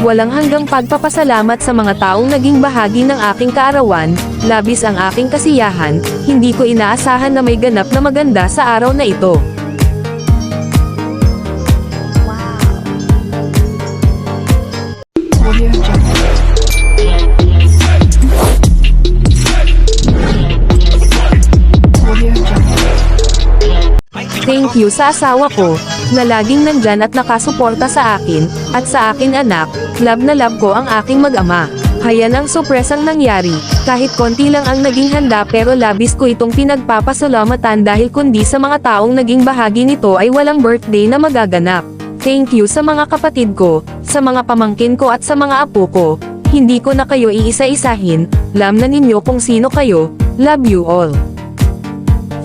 Walang hanggang pagpapasalamat sa mga taong naging bahagi ng aking kaarawan, labis ang aking kasiyahan, hindi ko inaasahan na may ganap na maganda sa araw na ito. Thank you sa asawa ko, na laging nandyan at nakasuporta sa akin, at sa akin anak, love na love ko ang aking mag-ama. Hayan ang sorpresang nangyari, kahit konti lang ang naging handa pero labis ko itong pinagpapasalamatan dahil kundi sa mga taong naging bahagi nito ay walang birthday na magaganap. Thank you sa mga kapatid ko, sa mga pamangkin ko at sa mga apo ko. Hindi ko na kayo iisa-isahin, lam na ninyo kung sino kayo, love you all.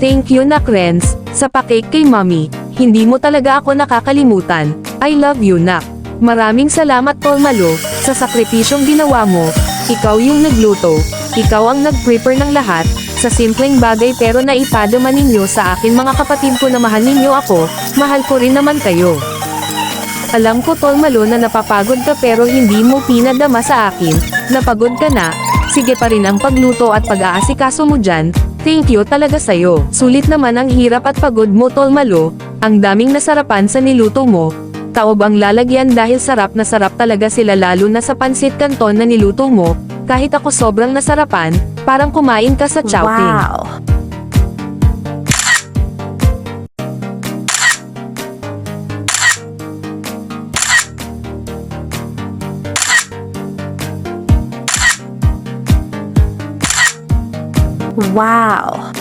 Thank you na Renz, sa pakake kay mommy, hindi mo talaga ako nakakalimutan, I love you nak. Maraming salamat Tolmalo, sa sakripisyong ginawa mo, ikaw yung nagluto, ikaw ang nag-prepare ng lahat, sa simpleng bagay pero naipadama ninyo sa akin mga kapatid ko na mahal ninyo ako, mahal ko rin naman kayo. Alam ko Tolmalo na napapagod ka pero hindi mo pinadama sa akin, napagod ka na, sige pa rin ang pagluto at pag-aasikaso mo dyan, thank you talaga sayo. Sulit naman ang hirap at pagod mo Tolmalo, ang daming nasarapan sa niluto mo, taob ang lalagyan dahil sarap na sarap talaga sila lalo na sa pansit canton na niluto mo, kahit ako sobrang nasarapan, parang kumain ka sa chowking. Wow. Wow.